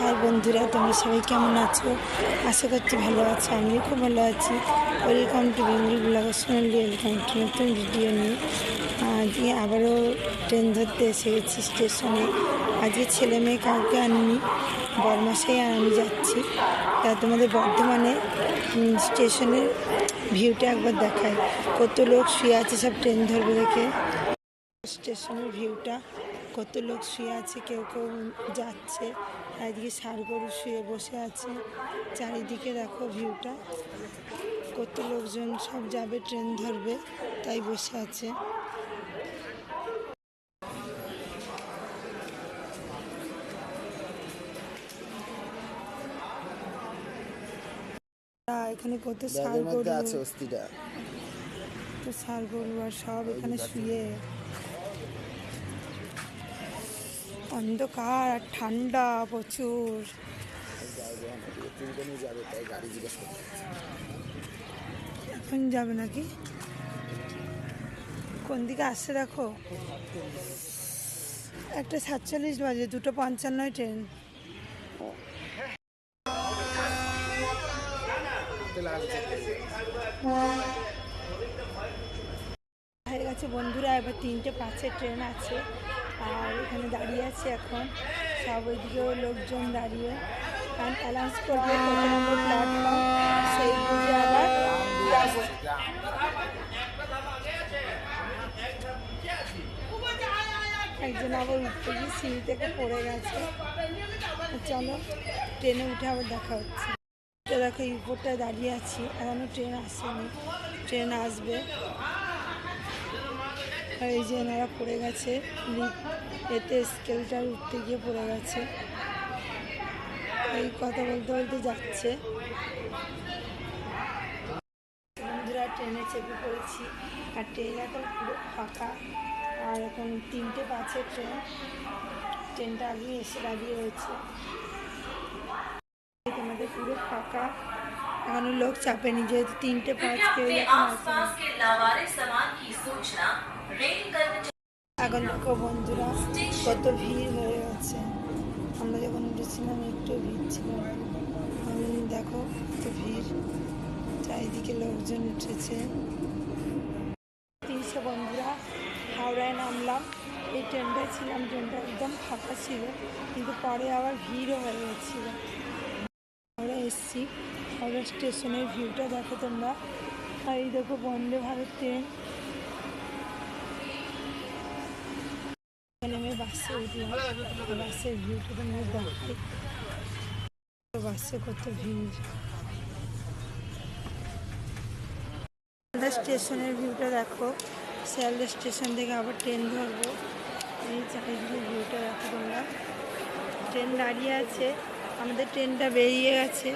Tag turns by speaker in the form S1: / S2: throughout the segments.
S1: High বন্ধুরা, তোমরা সবাই কেমন আছো? আশা করছি ভালো আছো, আমিও খুব ভালো আছি। Welcome to Bengal blogger Sonali welcome to নতুন ভিডিও নিয়ে। আজকে আবারও ট্রেন ধরতে এসে গেছি স্টেশনে আজকে ছেলে মেয়ে কাউকে আনিনি, বরমাসাই আর আমি যাচ্ছি। তা তোমাদের বর্ধমানে স্টেশনের ভিউটা একবার দেখায় কত লোক শুয়ে আছে সব ট্রেন ধরবে দেখে। স্টেশনের ভিউটা কত লোক শুয়ে আছে, কেউ কেউ যাচ্ছে। একদিকে ষাড় গরু শুয়ে বসে আছে। চারিদিকে দেখো ভিউটা। কত লোকজন সব যাবে ট্রেন ধরবে তাই বসে আছে। এখানে কত ষাড়
S2: মধ্যে
S1: গরু।
S2: আছে অস্থিটা।
S1: কত ষাড় গরু আর সব এখানে শুয়ে। অন্ধকার আর ঠান্ডা প্রচুর। এখন যাবে নাকি? কোন দিকে আসছে দেখো? একটা সাতচল্লিশ বাজে, দুটো পঞ্চান্নয় ট্রেন। হয়ে গেছে বন্ধুরা, এবার তিনটে পাঁচের ট্রেন আছে। আর এখানে দাঁড়িয়ে আছে এখন। সব ওইদিকেও লোকজন দাঁড়িয়ে। কারণ অ্যানাউন্স করবে সেই একজন আবার উঠতে গিয়ে সিঁড়ি থেকে পড়ে গেছে। চলো, ট্রেনে উঠে আবার দেখা হচ্ছে। তো দেখো উপরটায় দাঁড়িয়ে আছি। এখনও ট্রেন আসেনি। ট্রেন আসবে। আর এই যে এনারা পড়ে গেছে এতে স্কেলটা উঠতে গিয়ে পড়ে গেছে। এই কথা বলতে বলতে যাচ্ছে। বন্ধুরা ট্রেনে চেপে পড়েছি। আর ট্রেন এখন পুরো ফাঁকা। আর এখন তিনটে পাঁচে ট্রেন। ট্রেনটা আগে এসে দাঁড়িয়ে রয়েছে। তোমাদের পুরো ফাঁকা। এখনও লোক চাপেনি যেহেতু তিনটে পাঁচ কেউ এখন
S3: আসে
S1: এখন দেখো বন্ধুরা, কত ভিড় হয়ে গেছে আমরা যখন উঠেছিলাম, একটু ভিড় ছিল। দেখো, কত ভিড়। চারিদিকে লোকজন উঠেছে। তিনশো বন্ধুরা, হাওড়ায় নামলাম। এই ট্রেনটায় ছিলাম, ট্রেনটা একদম ফাঁকা ছিল, কিন্তু পরে আবার ভিড়ও হয়ে গেছিল। হাওড়া এসছি, হাওড়া স্টেশনের ভিউটা দেখো তোমরা। আর এই দেখো বন্দে ভারত ট্রেন। এখানে আমি বাসে ভিড় স্টেশনের ভিউটা দেখো। শিয়ালদা স্টেশন থেকে আবার ট্রেন ধরবো। এই চারিদিকে ভিউটা দেখো তোমরা। ট্রেন দাঁড়িয়ে আছে। আমাদের ট্রেনটা বেরিয়ে গেছে।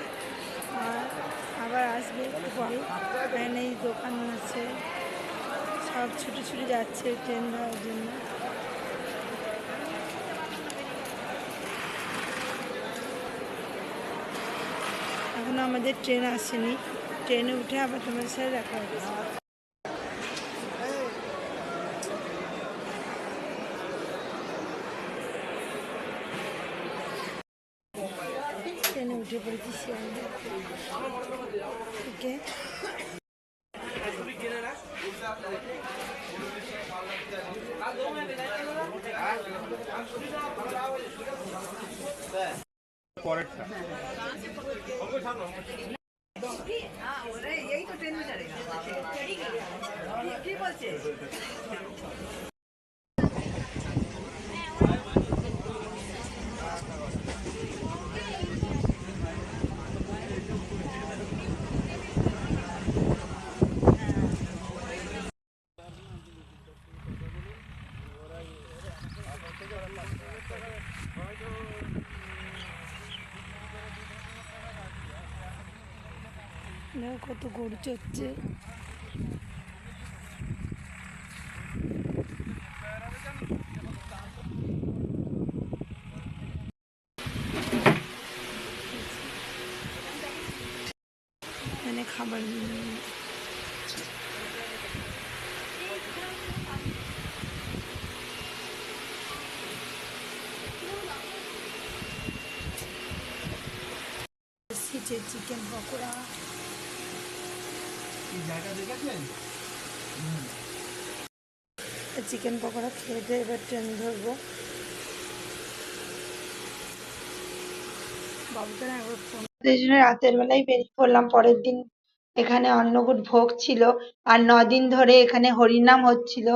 S1: আর আবার আসবে পরে। এখানে এই দোকান আছে। সব ছুটে ছুটে যাচ্ছে ট্রেন ধরার জন্য। এখনও আমাদের ট্রেন আসেনি। ট্রেনে উঠে আবার তোমার সাথে দেখা হবে। ট্রেনে উঠে পড়েছি শিয়ালদা থেকে দেখো কত গরু চড়ছে। এখানে খাবার উম, চিকেন পকোড়া চিকেন পকোড়া খেয়ে দিয়ে এবার ট্রেন ধরবো। বাবুকে না একবার ফোন এই জন্য রাতের বেলায় বেরিয়ে পড়লাম। পরের দিন এখানে অন্নকূট ভোগ ছিল। আর দিন ধরে এখানে হরিনাম হচ্ছিল।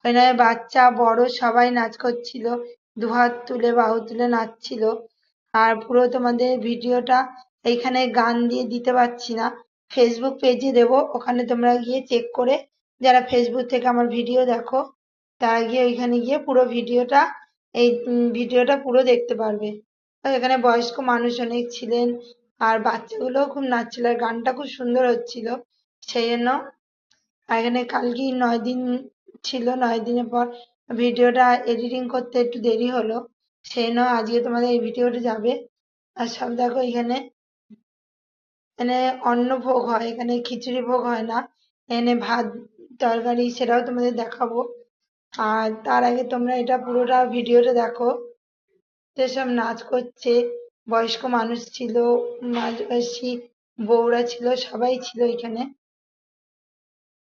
S1: হরিনামে বাচ্চা বড় সবাই নাচ করছিল। দুহাত তুলে বাহু তুলে নাচছিল। আর পুরো তোমাদের ভিডিওটা এইখানে গান দিয়ে দিতে পারছি না। ফেসবুক পেজে দেব। ওখানে তোমরা গিয়ে চেক করে, যারা ফেসবুক থেকে আমার ভিডিও দেখো, তারা গিয়ে ওইখানে গিয়ে পুরো ভিডিওটা এই ভিডিওটা পুরো দেখতে পারবে। এখানে বয়স্ক মানুষ অনেক ছিলেন, আর বাচ্চাগুলোও খুব নাচছিল, আর গানটা খুব সুন্দর হচ্ছিল, সেই জন্য। এখানে কালকেই নয় দিন ছিল, নয় দিনের পর ভিডিওটা এডিটিং করতে একটু দেরি হলো, সেই জন্য আজকে তোমাদের এই ভিডিওটা যাবে। আর সব দেখো এখানে। এখানে অন্ন ভোগ হয়, এখানে খিচুড়ি ভোগ হয় না। এখানে ভাত, তরকারি সেটাও তোমাদের দেখাবো। আর তার আগে তোমরা এটা পুরোটা ভিডিওটা দেখো। যেসব নাচ করছে, বয়স্ক মানুষ ছিল মাঝবয়সী বউরা ছিল, সবাই ছিল এখানে।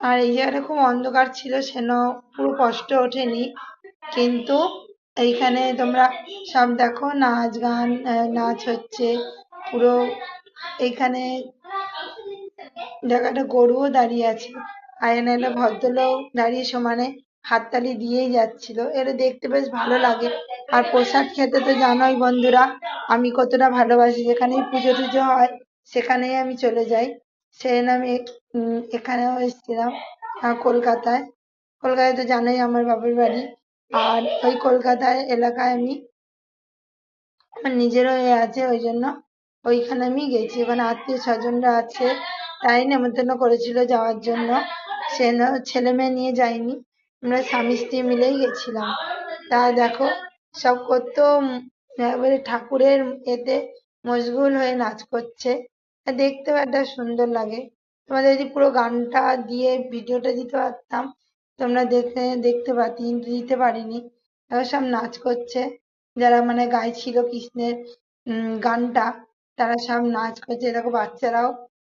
S1: আর এই জায়গাটা খুব অন্ধকার ছিল, সেন পুরো কষ্ট ওঠেনি। কিন্তু এইখানে তোমরা সব দেখো, নাচ গান নাচ হচ্ছে, পুরো এইখানে দেখো একটা গরুও দাঁড়িয়ে আছে। আর এখানে একটা ভদ্রলোক দাঁড়িয়ে সমানে হাততালি দিয়েই যাচ্ছিল। এটা দেখতে বেশ ভালো লাগে। আর প্রসাদ খেতে তো জানোই বন্ধুরা, আমি কতটা ভালোবাসি। যেখানেই পুজো টুজো হয়, সেখানেই আমি চলে যাই। সেজন্য আমি এখানেও এসেছিলাম কলকাতায়। কলকাতায় তো জানোই আমার বাপের বাড়ি। আর ওই কলকাতায় এলাকায় আমি আমার নিজেরও এ আছে ওই জন্য। ওইখানে আমি গেছি। ওখানে আত্মীয় স্বজনরা আছে। তাই নেমন্তন্ন করেছিল যাওয়ার জন্য। সে ছেলে মেয়ে নিয়ে যাইনি। আমরা স্বামী স্ত্রী মিলেই গেছিলাম। তা দেখো, সব কত, উম, একেবারে ঠাকুরের এতে মশগুল হয়ে নাচ করছে। দেখতেও একটা সুন্দর লাগে। তোমাদের যদি পুরো গানটা দিয়ে ভিডিওটা দিতে পারতাম তোমরা দেখে দেখতে পারতি, কিন্তু দিতে পারিনি। এবার সব নাচ করছে। যারা মানে গাইছিল কৃষ্ণের গানটা তারা সব নাচ করছে। দেখো বাচ্চারাও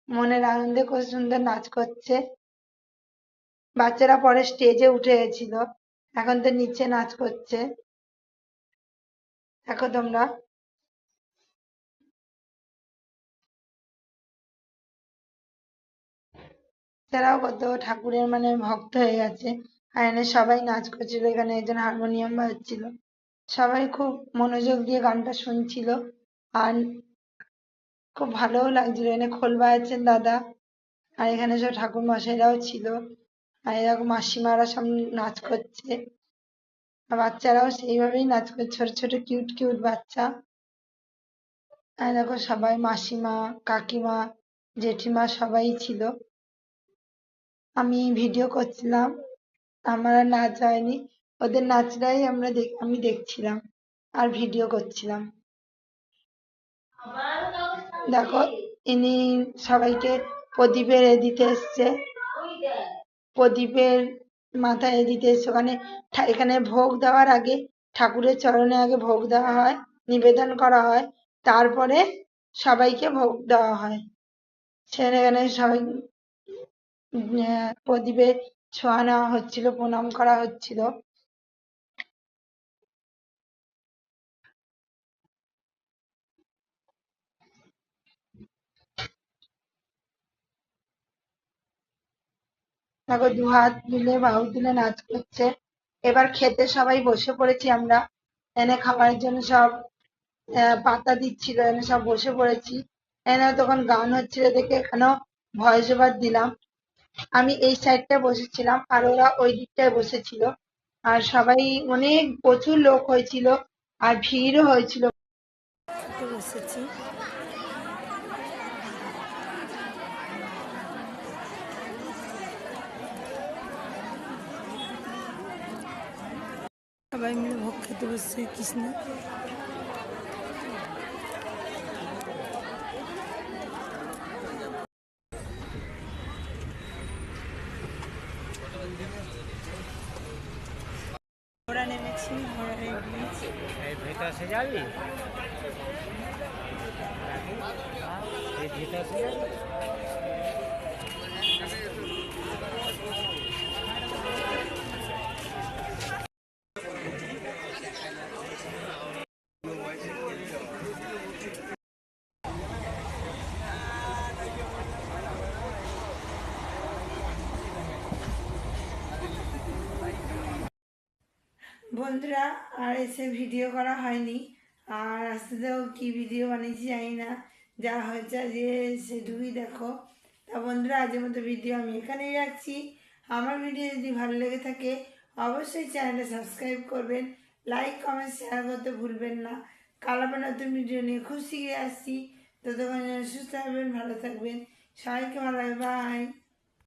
S1: মনের আনন্দে খুব সুন্দর নাচ করছে। বাচ্চারা পরে স্টেজে উঠে গেছিল। এখন তো নিচে নাচ করছে। দেখো তোমরা। তারাও কত ঠাকুরের মানে ভক্ত হয়ে গেছে। আর এখানে সবাই নাচ করছিল। এখানে একজন হারমোনিয়াম বাজছিল। সবাই খুব মনোযোগ দিয়ে গানটা শুনছিল। আর খুব ভালোও লাগছিল। এখানে খোলবা বাজাচ্ছেন দাদা। আর এখানে সব ঠাকুর মশাইরাও ছিল। আর এরকম মাসিমারা সব নাচ করছে। আর বাচ্চারাও সেইভাবেই নাচ করছে ছোট ছোট কিউট কিউট বাচ্চা। আর দেখো সবাই মাসিমা, কাকিমা, জেঠিমা সবাই ছিল। আমি ভিডিও করছিলাম। আমার নাচ হয়নি। ওদের নাচটাই আমরা আমি দেখছিলাম। আর ভিডিও করছিলাম। দেখো, ইনি সবাইকে প্রদীপের এ দিতে এসছে। প্রদীপের মাথায় এ দিতে এসছে। ওখানে এখানে ভোগ দেওয়ার আগে, ঠাকুরের চরণে আগে ভোগ দেওয়া হয়, নিবেদন করা হয়, তারপরে সবাইকে ভোগ দেওয়া হয়। সেখানে সবাই প্রদীপে ছোঁয়া নেওয়া হচ্ছিল, প্রণাম করা হচ্ছিল। দেখো দু হাত মিলে বাহু তুলে নাচ করছে। এবার খেতে সবাই বসে পড়েছি আমরা। এনে খাবারের জন্য সব পাতা দিচ্ছিল, এনে সব বসে পড়েছি। এনে তখন গান হচ্ছিল দেখে এখানেও ভয়েস ওভার দিলাম। আমি এই সাইডটায় বসেছিলাম আর ওরা ওই দিকটায় বসেছিল। আর সবাই অনেক প্রচুর লোক হয়েছিল আর ভিড়ও হয়েছিল। সবাই মিলে ভোগ খেতে বসছে কৃষ্ণ। ঘোড়া নেমেছি ঘোড়ায় উঠেছি
S4: এই ভিতর সে যাবি এই
S1: বন্ধুরা, আর এসে ভিডিও করা হয়নি। আর আস্তেও কি ভিডিও বানিয়েছি জানি না। যা হয়েছে যে সে সেটুকুই দেখো। তা বন্ধুরা আজের মতো ভিডিও আমি এখানেই রাখছি। আমার ভিডিও যদি ভালো লেগে থাকে, অবশ্যই চ্যানেলটা সাবস্ক্রাইব করবেন। লাইক, কমেন্ট শেয়ার করতে ভুলবেন না। কাল আবার নতুন ভিডিও নিয়ে খুব শীঘ্রই আসছি। ততক্ষণ সুস্থ থাকবেন, ভালো থাকবেন। সবাইকে ভালো বাই